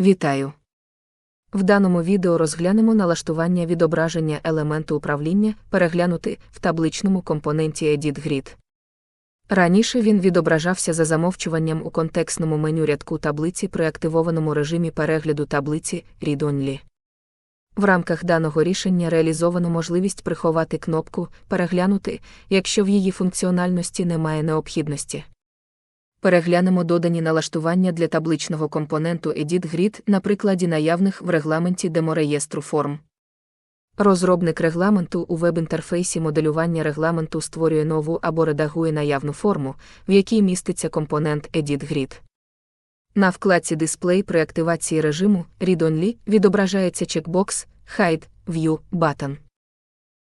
Вітаю! В даному відео розглянемо налаштування відображення елементу управління, переглянути в табличному компоненті Edit Grid. Раніше він відображався за замовчуванням у контекстному меню рядку таблиці при активованому режимі перегляду таблиці Read Only. В рамках даного рішення реалізовано можливість приховати кнопку Переглянути, якщо в її функціональності немає необхідності. Переглянемо додані налаштування для табличного компоненту Edit Grid на прикладі наявних в регламенті демореєстру форм. Розробник регламенту у веб-інтерфейсі моделювання регламенту створює нову або редагує наявну форму, в якій міститься компонент Edit Grid. На вкладці Display при активації режиму Read Only відображається чекбокс Hide View Button.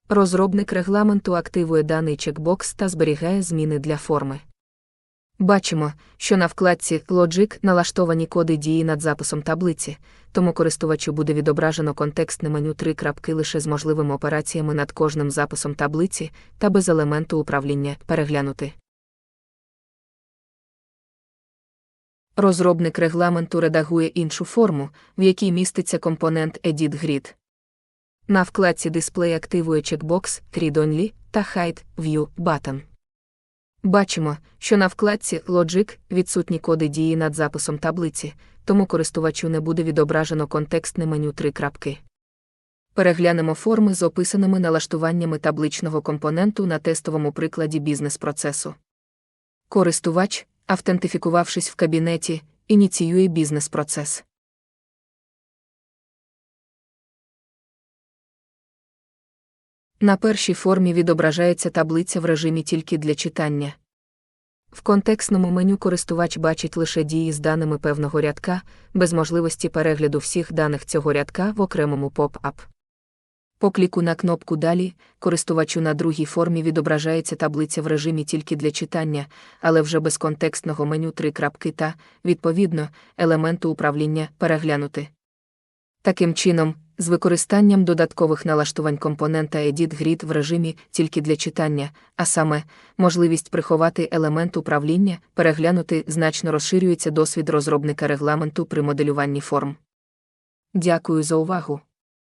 Розробник регламенту активує даний чекбокс та зберігає зміни для форми. Бачимо, що на вкладці Logic налаштовані коди дії над записом таблиці, тому користувачу буде відображено контекстне меню три крапки лише з можливими операціями над кожним записом таблиці та без елементу управління переглянути. Розробник регламенту редагує іншу форму, в якій міститься компонент Edit Grid. На вкладці Display активує чекбокс Read Only та Hide View Button. Бачимо, що на вкладці Logic відсутні коди дії над записом таблиці, тому користувачу не буде відображено контекстне меню три крапки. Переглянемо форми з описаними налаштуваннями табличного компоненту на тестовому прикладі бізнес-процесу. Користувач, автентифікувавшись в кабінеті, ініціює бізнес-процес. На першій формі відображається таблиця в режимі тільки для читання. В контекстному меню користувач бачить лише дії з даними певного рядка, без можливості перегляду всіх даних цього рядка в окремому поп-ап. По кліку на кнопку Далі користувачу на другій формі відображається таблиця в режимі тільки для читання, але вже без контекстного меню три крапки та, відповідно, елементу управління переглянути. Таким чином, з використанням додаткових налаштувань компонента Edit Grid в режимі тільки для читання, а саме, можливість приховати елемент управління, переглянути значно розширюється досвід розробника регламенту при моделюванні форм. Дякую за увагу.